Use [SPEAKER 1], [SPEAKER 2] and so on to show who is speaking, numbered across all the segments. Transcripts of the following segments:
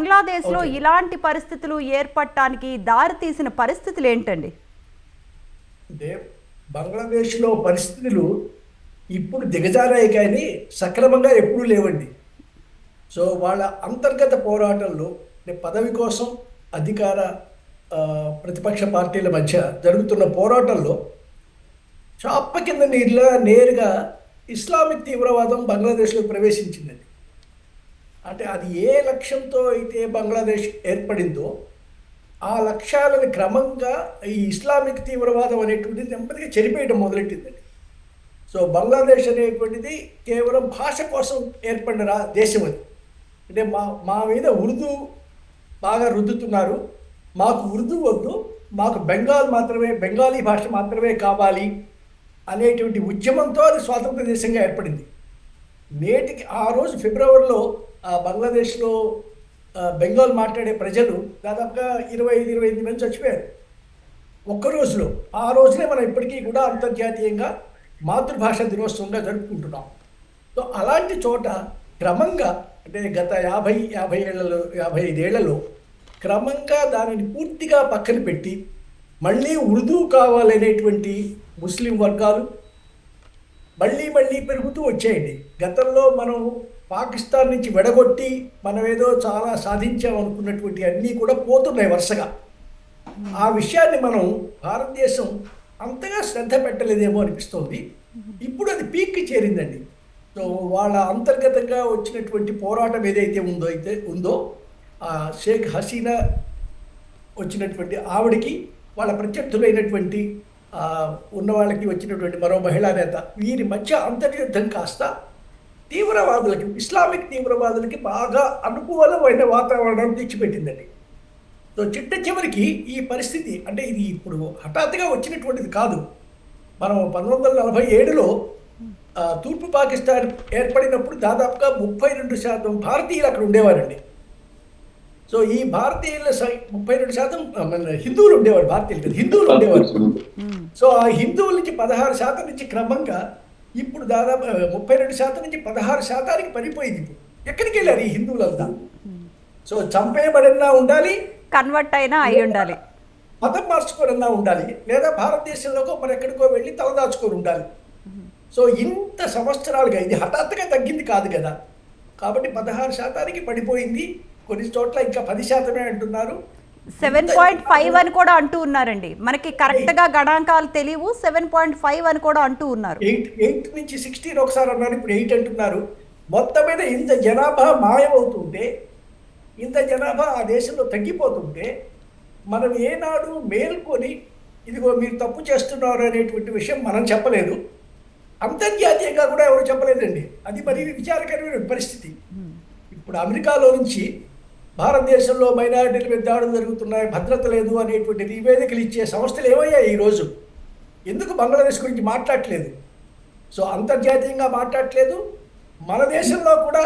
[SPEAKER 1] బంగ్లాదేశ్లో ఇలాంటి పరిస్థితులు ఏర్పడటానికి దారి తీసిన పరిస్థితులు ఏంటండి?
[SPEAKER 2] అంటే బంగ్లాదేశ్లో పరిస్థితులు ఇప్పుడు దిగజారాయి కానీ సక్రమంగా ఎప్పుడూ లేవండి. సో వాళ్ళ అంతర్గత పోరాటంలో పదవి కోసం అధికార ప్రతిపక్ష పార్టీల మధ్య జరుగుతున్న పోరాటంలో చాప కింద నీళ్ళ నేరుగా ఇస్లామిక్ తీవ్రవాదం బంగ్లాదేశ్లో ప్రవేశించిందండి. అంటే అది ఏ లక్ష్యంతో అయితే బంగ్లాదేశ్ ఏర్పడిందో ఆ లక్ష్యాలను క్రమంగా ఈ ఇస్లామిక్ తీవ్రవాదం అనేటువంటిది నెమ్మదిగా చెరిపేయడం మొదలెట్టిందండి. సో బంగ్లాదేశ్ అనేటువంటిది కేవలం భాష కోసం ఏర్పడిన రా దేశం అది. అంటే మా మా మీద ఉర్దూ బాగా రుద్దుతున్నారు. మాకు ఉర్దూ వద్దు మాకు బెంగాల్ మాత్రమే బెంగాలీ భాష మాత్రమే కావాలి అనేటువంటి ఉద్యమంతో అది స్వాతంత్ర దేశంగా ఏర్పడింది. నేటికి ఆ రోజు ఫిబ్రవరిలో బంగ్లాదేశ్లో బెంగాల్ మాట్లాడే ప్రజలు దాదాపుగా ఇరవై ఐదు ఇరవై ఐదు మంది చచ్చిపోయారు. ఒక్క రోజులో. ఆ రోజునే మనం ఇప్పటికీ కూడా అంతర్జాతీయంగా మాతృభాష దినోత్సవంగా జరుపుకుంటున్నాం. సో అలాంటి చోట క్రమంగా అంటే గత యాభై యాభై ఏళ్ళలో యాభై ఐదేళ్ళలో క్రమంగా దానిని పూర్తిగా పక్కన పెట్టి మళ్ళీ ఉర్దూ కావాలనేటువంటి ముస్లిం వర్గాలు మళ్ళీ మళ్ళీ పెరుగుతూ వచ్చాయండి. గతంలో మనం పాకిస్తాన్ నుంచి వెడగొట్టి మనం ఏదో చాలా సాధించాం అనుకున్నటువంటి అన్నీ కూడా పోతున్నాయి వరుసగా. ఆ విషయాన్ని మనం భారతదేశం అంతగా శ్రద్ధ పెట్టలేదేమో అనిపిస్తోంది. ఇప్పుడు అది పీక్కి చేరిందండి. సో వాళ్ళ అంతర్గతంగా వచ్చినటువంటి పోరాటం ఏదైతే ఉందో అయితే ఉందో ఆ షేక్ హసీనా వచ్చినటువంటి ఆవిడకి వాళ్ళ ప్రత్యర్థులైనటువంటి ఉన్న వాళ్ళకి వచ్చినటువంటి మరో మహిళా నేత వీరి మధ్య అంతర్యుద్ధం కాస్త తీవ్రవాదులకి ఇస్లామిక్ తీవ్రవాదులకి బాగా అనుకూలమైన వాతావరణం తెచ్చిపెట్టిందండి. సో చిట్ట చివరికి ఈ పరిస్థితి అంటే ఇది ఇప్పుడు హఠాత్తుగా వచ్చినటువంటిది కాదు. మనం పంతొమ్మిది వందల నలభై ఏడులో తూర్పు పాకిస్తాన్ ఏర్పడినప్పుడు దాదాపుగా ముప్పై రెండు శాతం భారతీయులు అక్కడ ఉండేవారండి. సో ఈ భారతీయుల సై- ముప్పై రెండు శాతం హిందువులు ఉండేవారు భారతీయులు కాదు, హిందువులు ఉండేవారు. సో ఆ హిందువుల నుంచి పదహారు శాతం నుంచి క్రమంగా ఇప్పుడు దాదాపు ముప్పై రెండు శాతం నుంచి పదహారు శాతానికి పడిపోయింది ఇప్పుడు. ఎక్కడికి వెళ్ళారు ఈ హిందువులంతా సో చంపేయబడినా ఉండాలి.
[SPEAKER 1] కన్వర్ట్ అయినా అయి ఉండాలి.
[SPEAKER 2] మతం మార్చుకోనన్నా ఉండాలి. లేదా భారతదేశంలోకో మరి ఎక్కడికో వెళ్ళి తలదాచుకొని ఉండాలి. సో ఇంత సంవత్సరాలుగా ఇది హఠాత్తుగా తగ్గింది కాదు కదా. కాబట్టి పదహారు శాతానికి పడిపోయింది. కొన్ని చోట్ల ఇంకా పది శాతమే అంటున్నారు.
[SPEAKER 1] సెవెన్ పాయింట్ ఫైవ్ అని కూడా అంటూ ఉన్నారండి. మనకి కరెక్ట్గా గణాంకాలు తెలియవు సెవెన్ పాయింట్ ఫైవ్ అని కూడా అంటూ ఉన్నారు.
[SPEAKER 2] ఎయిట్ ఎయిట్ నుంచి సిక్స్టీన్ ఒకసారి అన్నారు ఇప్పుడు ఎయిట్ అంటున్నారు. మొత్తం మీద ఇంత జనాభా మాయమవుతుంటే ఇంత జనాభా ఆ దేశంలో తగ్గిపోతుంటే మనం ఏనాడు మేల్కొని ఇదిగో మీరు తప్పు చేస్తున్నారు అనేటువంటి విషయం మనం చెప్పలేదు. అంతర్జాతీయంగా కూడా ఎవరు చెప్పలేదండి. అది మరి విచారకరమైన పరిస్థితి. ఇప్పుడు అమెరికాలో నుంచి భారతదేశంలో మైనారిటీల మీద దాడులు జరుగుతున్నాయి భద్రత లేదు అనేటువంటి నివేదికలు ఇచ్చే సంస్థలు ఏమయ్యాయి ఈరోజు ఎందుకు బంగ్లాదేశ్ గురించి మాట్లాడట్లేదు? సో అంతర్జాతీయంగా మాట్లాడట్లేదు. మన దేశంలో కూడా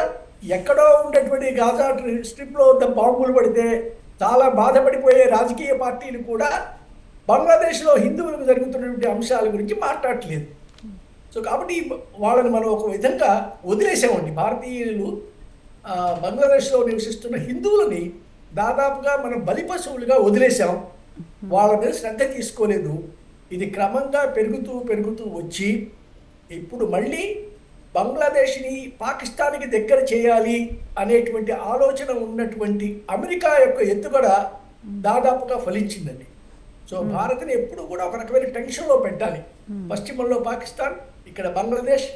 [SPEAKER 2] ఎక్కడో ఉండేటువంటి గాజా స్ట్రిప్లో ఉన్న బాంబులు పడితే చాలా బాధపడిపోయే రాజకీయ పార్టీలు కూడా బంగ్లాదేశ్లో హిందువులకు జరుగుతున్నటువంటి అంశాల గురించి మాట్లాడట్లేదు. సో కాబట్టి వాళ్ళని మనం ఒక విధంగా వదిలేసామండి. భారతీయులు బంగ్లాదేశ్లో నివసిస్తున్న హిందువులని దాదాపుగా మనం బలి పశువులుగా వదిలేసాం వాళ్ళ మీద శ్రద్ధ తీసుకోలేదు. ఇది క్రమంగా పెరుగుతూ పెరుగుతూ వచ్చి ఇప్పుడు మళ్ళీ బంగ్లాదేశ్ని పాకిస్తాన్కి దగ్గర చేయాలి అనేటువంటి ఆలోచన ఉన్నటువంటి అమెరికా యొక్క ఎత్తుగడ దాదాపుగా ఫలించిందండి. సో భారత్ని ఎప్పుడు కూడా ఒక రకమైన టెన్షన్లో పెట్టాలి. పశ్చిమంలో పాకిస్తాన్ ఇక్కడ బంగ్లాదేశ్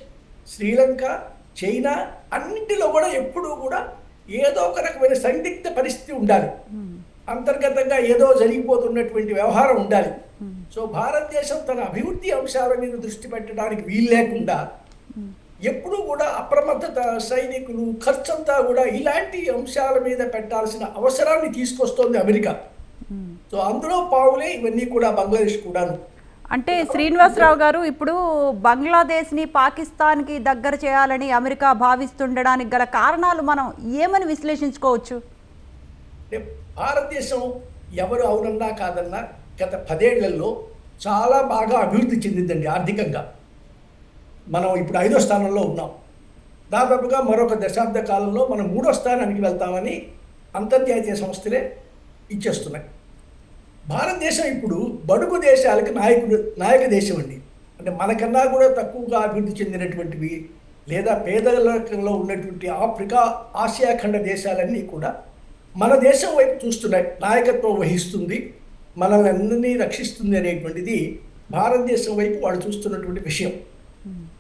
[SPEAKER 2] శ్రీలంక చైనా అన్నింటిలో కూడా ఎప్పుడూ కూడా ఏదో ఒక రకమైన సందిగ్ధ పరిస్థితి ఉండాలి. అంతర్గతంగా ఏదో జరిగిపోతున్నటువంటి వ్యవహారం ఉండాలి. సో భారతదేశం తన అభివృద్ధి అంశాల మీద దృష్టి పెట్టడానికి వీలు లేకుండా ఎప్పుడూ కూడా అప్రమత్తత సైనికులు ఖర్చంతా కూడా ఇలాంటి అంశాల మీద పెట్టాల్సిన అవసరాన్ని తీసుకొస్తోంది అమెరికా. సో అందులో పావులే ఇవన్నీ కూడా బంగ్లాదేశ్ కూడాను.
[SPEAKER 1] అంటే శ్రీనివాసరావు గారు ఇప్పుడు బంగ్లాదేశ్ని పాకిస్తాన్కి దగ్గర చేయాలని అమెరికా భావిస్తుండడానికి గల కారణాలు మనం ఏమని విశ్లేషించుకోవచ్చు?
[SPEAKER 2] భారతదేశం ఎవరు అవునన్నా కాదన్నా గత పదేళ్ళలో చాలా బాగా అభివృద్ధి చెందిందండి ఆర్థికంగా. మనం ఇప్పుడు ఐదో స్థానంలో ఉన్నాం. దాదాపుగా మరొక దశాబ్ద కాలంలో మనం మూడో స్థానానికి వెళ్తామని అంతర్జాతీయ సంస్థలే ఇచ్చేస్తున్నాయి. భారతదేశం ఇప్పుడు బడుగు దేశాలకు నాయకుడు నాయక దేశం అండి. అంటే మనకన్నా కూడా తక్కువగా అభివృద్ధి చెందినటువంటివి లేదా పేదరికంలో ఉన్నటువంటి ఆఫ్రికా ఆసియా ఖండ దేశాలన్నీ కూడా మన దేశం వైపు చూస్తున్నాయి నాయకత్వం వహిస్తుంది. మనల్ని అందరినీ రక్షిస్తుంది అనేటువంటిది భారతదేశం వైపు వాళ్ళు చూస్తున్నటువంటి విషయం.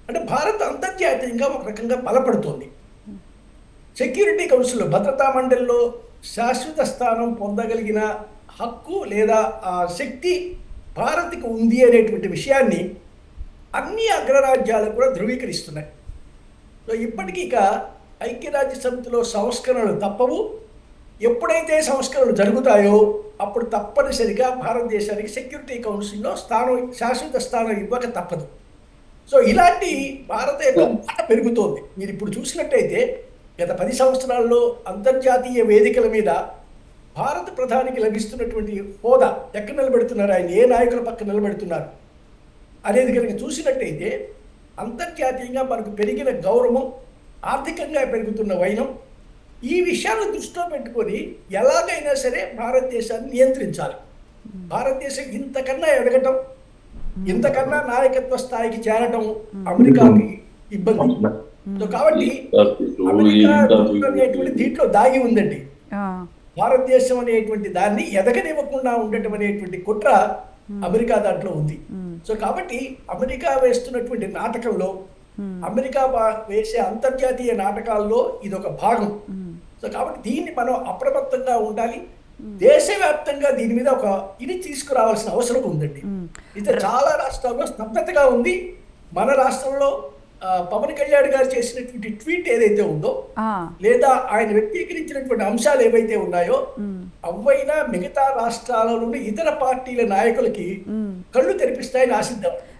[SPEAKER 2] అంటే భారత్ అంతర్జాతీయంగా ఒక రకంగా బలపడుతోంది. సెక్యూరిటీ కౌన్సిల్లో భద్రతా మండలిలో శాశ్వత స్థానం పొందగలిగిన హక్కు లేదా ఆ శక్తి భారత్కి ఉంది అనేటువంటి విషయాన్ని అన్ని అగ్రరాజ్యాలు కూడా ధృవీకరిస్తున్నాయి. సో ఇప్పటికీ ఇక ఐక్యరాజ్య సమితిలో సంస్కరణలు తప్పవు. ఎప్పుడైతే సంస్కరణలు జరుగుతాయో అప్పుడు తప్పనిసరిగా భారతదేశానికి సెక్యూరిటీ కౌన్సిల్లో స్థానం శాశ్వత స్థానం ఇవ్వక తప్పదు. సో ఇలాంటి భారత యొక్క మాట పెరుగుతోంది. మీరు ఇప్పుడు చూసినట్టయితే గత పది సంవత్సరాల్లో అంతర్జాతీయ వేదికల మీద భారత ప్రధానికి లభిస్తున్నటువంటి హోదా ఎక్కడ నిలబెడుతున్నారు? ఆయన ఏ నాయకుల పక్క నిలబెడుతున్నారు? అనేది కనుక చూసినట్టయితే అంతర్జాతీయంగా మనకు పెరిగిన గౌరవం ఆర్థికంగా పెరుగుతున్న వైనం ఈ విషయాలను దృష్టిలో పెట్టుకొని ఎలాగైనా సరే భారతదేశాన్ని నియంత్రించాలి. భారతదేశం ఇంతకన్నా ఎదగటం ఇంతకన్నా నాయకత్వ స్థాయికి చేరటం అమెరికాకి ఇబ్బంది. సో కాబట్టి అమెరికా అనేటువంటి దీంట్లో దాగి ఉందండి.
[SPEAKER 1] ఆ,
[SPEAKER 2] భారతదేశం అనేటువంటి దాన్ని ఎదగనివ్వకుండా ఉండటం అనేటువంటి కుట్ర అమెరికా దాంట్లో ఉంది. సో కాబట్టి అమెరికా వేస్తున్నటువంటి నాటకంలో అమెరికా బా- వేసే అంతర్జాతీయ నాటకాల్లో ఇది ఒక భాగం సో కాబట్టి దీన్ని మనం అప్రమత్తంగా ఉండాలి. దేశవ్యాప్తంగా దీని మీద ఒక ఇది తీసుకురావాల్సిన అవసరం ఉందండి. ఇది చాలా రాష్ట్రాల్లో స్తబ్దతగా ఉంది. మన రాష్ట్రంలో పవన్ కళ్యాణ్ గారు చేసినటువంటి ట్వీట్ ఏదైతే ఉందో లేదా ఆయన వ్యక్తీకరించినటువంటి అంశాలు ఏవైతే ఉన్నాయో అవైనా మిగతా రాష్ట్రాల నుండి ఇతర పార్టీల నాయకులకి కళ్ళు తెరిపిస్తాయని ఆశిద్దాం.